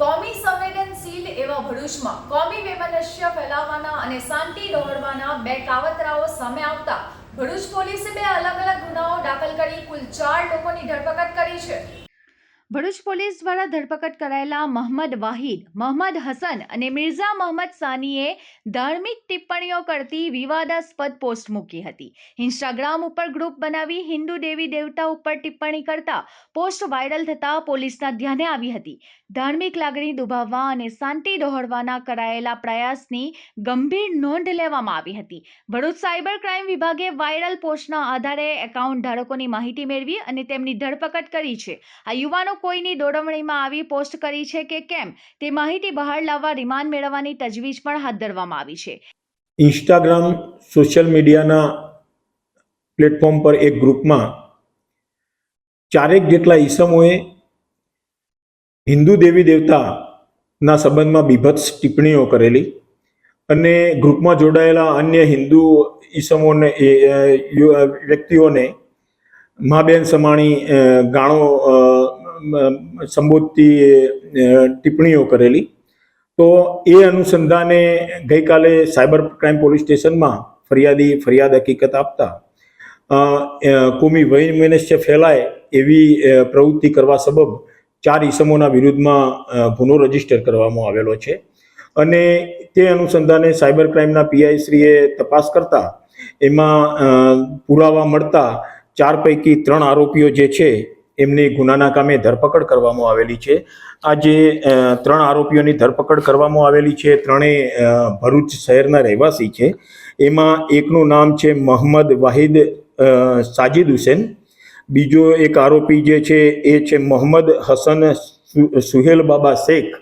કોમી સંવેદનશીલ એવા ભરૂચમાં કોમી વૈમનસ્ય ફેલાવવાના અને શાંતિ ડહોળવાના બે કાવતરાઓ સામે આવતા. ભરૂચ પોલીસે બે અલગ અલગ ગુનાઓ દાખલ કરી કુલ ચાર લોકોની ધરપકડ કરી છે. ભરૂચ પોલીસ દ્વારા ધરપકડ કરાયેલા મહંમદ વાહિદ મોહમ્મદ હસન અને મિર્ઝા મહંમદ સાનીએ ધાર્મિક ટિપ્પણીઓ કરતી વિવાદાસ્પદ પોસ્ટ મૂકી હતી. ઇન્સ્ટાગ્રામ ઉપર ગ્રુપ બનાવી હિન્દુ દેવી દેવતા ઉપર ટિપ્પણી કરતા પોસ્ટ વાયરલ થતા પોલીસના ધ્યાને આવી હતી. ધાર્મિક લાગણી દુભાવવા અને શાંતિ દોહડવાના કરાયેલા પ્રયાસની ગંભીર નોંધ લેવામાં આવી હતી. ભરૂચ સાયબર ક્રાઇમ વિભાગે વાયરલ પોસ્ટના આધારે એકાઉન્ટ ધારકોની માહિતી મેળવી અને તેમની ધરપકડ કરી છે. આ યુવાનો કોઈની દોરવણીમાં આવી પોસ્ટ કરી છે કે કેમ, તે માહિતી બહાર લાવવા રિમાન્ડ મેળવવાની તજવીજ પણ હાથ ધરવામાં આવી છે. ઇન્સ્ટાગ્રામ, સોશિયલ મીડિયાના પ્લેટફોર્મ પર એક ગ્રુપમાં ચારેક જેટલા ઈસમોએ હિન્દુ દેવી દેવતાના સંબંધમાં બીભત્સ ટિપ્પણીઓ કરેલી અને ગ્રુપમાં જોડાયેલા અન્ય હિન્દુ ઈસમોને વ્યક્તિઓને મા બેન સમાણી ગાણો સંબોધતી ટિપ્પણીઓ કરેલી. તો એ અનુસંધાને ગઈકાલે સાયબર ક્રાઇમ પોલીસ સ્ટેશનમાં ફરિયાદી ફરિયાદ હકીકત આપતા કુમી કોમી વૈમનસ્ય ફેલાય એવી પ્રવૃત્તિ કરવા સબબ ચાર ઇસમોના વિરુદ્ધમાં ગુનો રજિસ્ટર કરવામાં આવેલો છે. અને તે અનુસંધાને સાયબર ક્રાઇમના પીઆઈશ્રીએ તપાસ કરતા, એમાં પુરાવા મળતા ચાર પૈકી ત્રણ આરોપીઓ જે છે એમની ગુનાના કામે ધરપકડ કરવામાં આવેલી છે. આ જે ત્રણ આરોપીઓની ધરપકડ કરવામાં આવેલી છે. ત્રણેય ભરૂચ શહેરના રહેવાસી છે. એમાં એકનું નામ છે મોહમ્મદ વાહિદ સાજિદ હુસેન. બીજો એક આરોપી જે છે એ છે મોહમ્મદ હસન સુહેલ બાબા શેખ.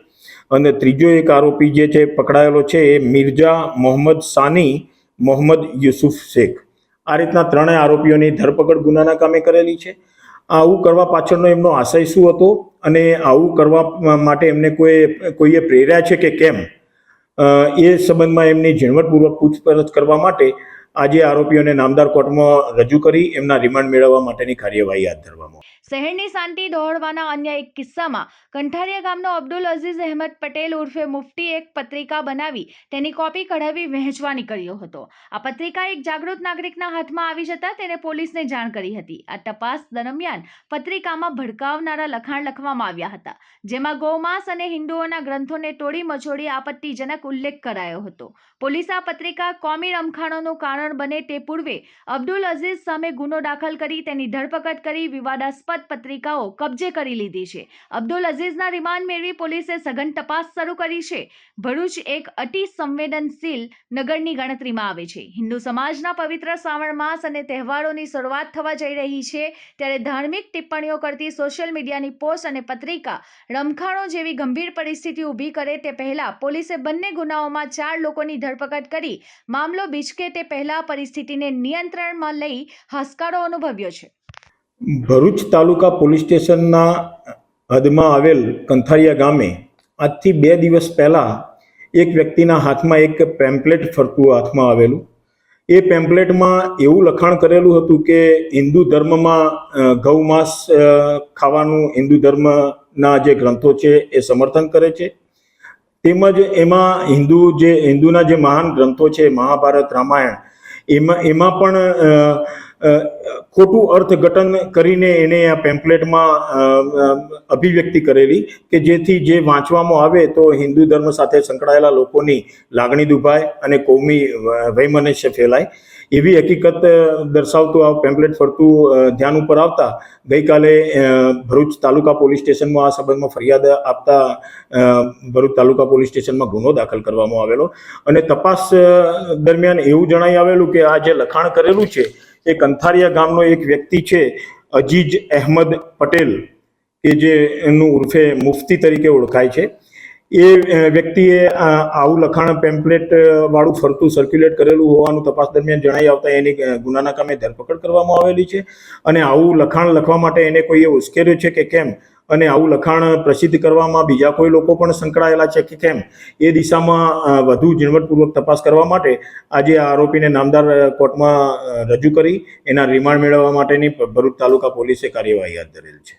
અને ત્રીજો એક આરોપી જે છે પકડાયેલો છે એ મિર્ઝા મોહમ્મદ સાની, મોહમ્મદ યુસુફ શેખ. આ રીતના ત્રણેય આરોપીઓની ધરપકડ ગુનાના કામે કરેલી છે. આવું કરવા પાછળનો એમનો આશય શું હતો અને આવું કરવા માટે એમને કોઈ, કોઈએ પ્રેર્યા છે કે કેમ એ સંબંધમાં એમની ઝીણવટપૂર્વક પૂછપરછ કરવા માટે આજે આરોપીઓને નામદાર કોર્ટમાં રજૂ કરી એમના રિમાન્ડ મેળવવા માટેની કાર્યવાહી હાથ ધરવામાં. શહેરની શાંતિ દોહળવાના અન્ય એક કિસ્સામાં કંઠારિયા ગામનો અબ્દુલ અઝીઝ અહેમદ પટેલ ઉર્ફે મુફ્તી એક પત્રિકા બનાવી તેની કોપી કઢાવી વહેંચવા નીકળ્યો હતો. આ પત્રિકા એક જાગૃત નાગરિકના હાથમાં આવી જતા તેને પોલીસને જાણ કરી હતી. આ તપાસ દરમિયાન પત્રિકામાં ભડકાવનારા લખાણ લખવામાં આવ્યા હતા. જેમાં ગૌમાંસ અને હિન્દુઓના ગ્રંથોને તોડી મચોડી આપત્તિજનક ઉલ્લેખ કરાયો હતો. પોલીસ આ પત્રિકા કોમી રમખાણોનું કારણ બને તે પૂર્વે અબ્દુલ અઝીઝ સામે ગુનો દાખલ કરી તેની ધરપકડ કરી વિવાદાસ્પદ પત્રિકાઓ કબજે કરી લીધી છે. અબ્દુલ અઝીઝના રિમાન્ડ મેળવી પોલીસે સઘન તપાસ શરૂ કરી છે. ભરૂચ એક અતિ સંવેદનશીલ નગરની ગણતરીમાં આવે છે. હિન્દુ સમાજના પવિત્ર શ્રાવણ માસ અને તહેવારોની શરૂઆત થવા જઈ રહી છે ત્યારે ધાર્મિક ટિપ્પણીઓ કરતી સોશિયલ મીડિયાની પોસ્ટ અને પત્રિકા રમખાણો જેવી ગંભીર પરિસ્થિતિ ઊભી કરે તે પહેલા પોલીસે બંને ગુનાઓમાં ચાર લોકોની ધરપકડ કરી, મામલો બીચકે તે પહેલા પરિસ્થિતિને નિયંત્રણમાં લઈ હસકારો અનુભવ્યો છે. ભરૂચ તાલુકા પોલીસ સ્ટેશનના હદમાં આવેલ કંથારિયા ગામે આજથી બે દિવસ પહેલાં એક વ્યક્તિના હાથમાં એક પેમ્પલેટ ફરતું હાથમાં આવેલું. એ પેમ્પલેટમાં એવું લખાણ કરેલું હતું કે હિન્દુ ધર્મમાં ગૌમાંસ ખાવાનું હિન્દુ ધર્મના જે ગ્રંથો છે એ સમર્થન કરે છે. તેમજ એમાં હિન્દુ જે, હિન્દુના જે મહાન ગ્રંથો છે, મહાભારત, રામાયણ, એમાં એમાં પણ ખોટું અર્થઘટન કરીને એને આ પેમ્પલેટમાં અભિવ્યક્તિ કરેલી કે જેથી જે વાંચવામાં આવે તો હિન્દુ ધર્મ સાથે સંકળાયેલા લોકોની લાગણી દુભાય અને કોમી વૈમનસ્ય ફેલાય. એવી હકીકત દર્શાવતું આ પેમ્પલેટ ફરતું ધ્યાન ઉપર આવતા ગઈકાલે ભરૂચ તાલુકા પોલીસ સ્ટેશનમાં આ સંબંધમાં ફરિયાદ આપતા ભરૂચ તાલુકા પોલીસ સ્ટેશનમાં ગુનો દાખલ કરવામાં આવેલો. અને તપાસ દરમિયાન એવું જણાઈ આવેલું કે આ જે લખાણ કરેલું છે એ કંથારિયા ગામનો એક વ્યક્તિ છે, અજીજ અહેમદ પટેલ, કે જે એનું ઉર્ફે મુફતી તરીકે ઓળખાય છે. એ વ્યક્તિએ આવું લખાણ પેમ્પલેટ વાળું ફરતું સર્ક્યુલેટ કરેલું હોવાનું તપાસ દરમિયાન જણાઈ આવતા એની ગુનાના કામે ધરપકડ કરવામાં આવેલી છે. અને આવું લખાણ લખવા માટે એને કોઈએ ઉશ્કેર્યું છે કે કેમ? અને આવું લખાણ પ્રસિદ્ધ કરવામાં બીજા કોઈ લોકો પણ સંકળાયેલા છે કે કેમ? એ દિશામાં વધુ ઝીણવટપૂર્વક તપાસ કરવા માટે આજે આ આરોપીને નામદાર કોર્ટમાં રજૂ કરી એના રિમાન્ડ મેળવવા માટેની ભરૂચ તાલુકા પોલીસે કાર્યવાહી હાથ ધરેલ છે.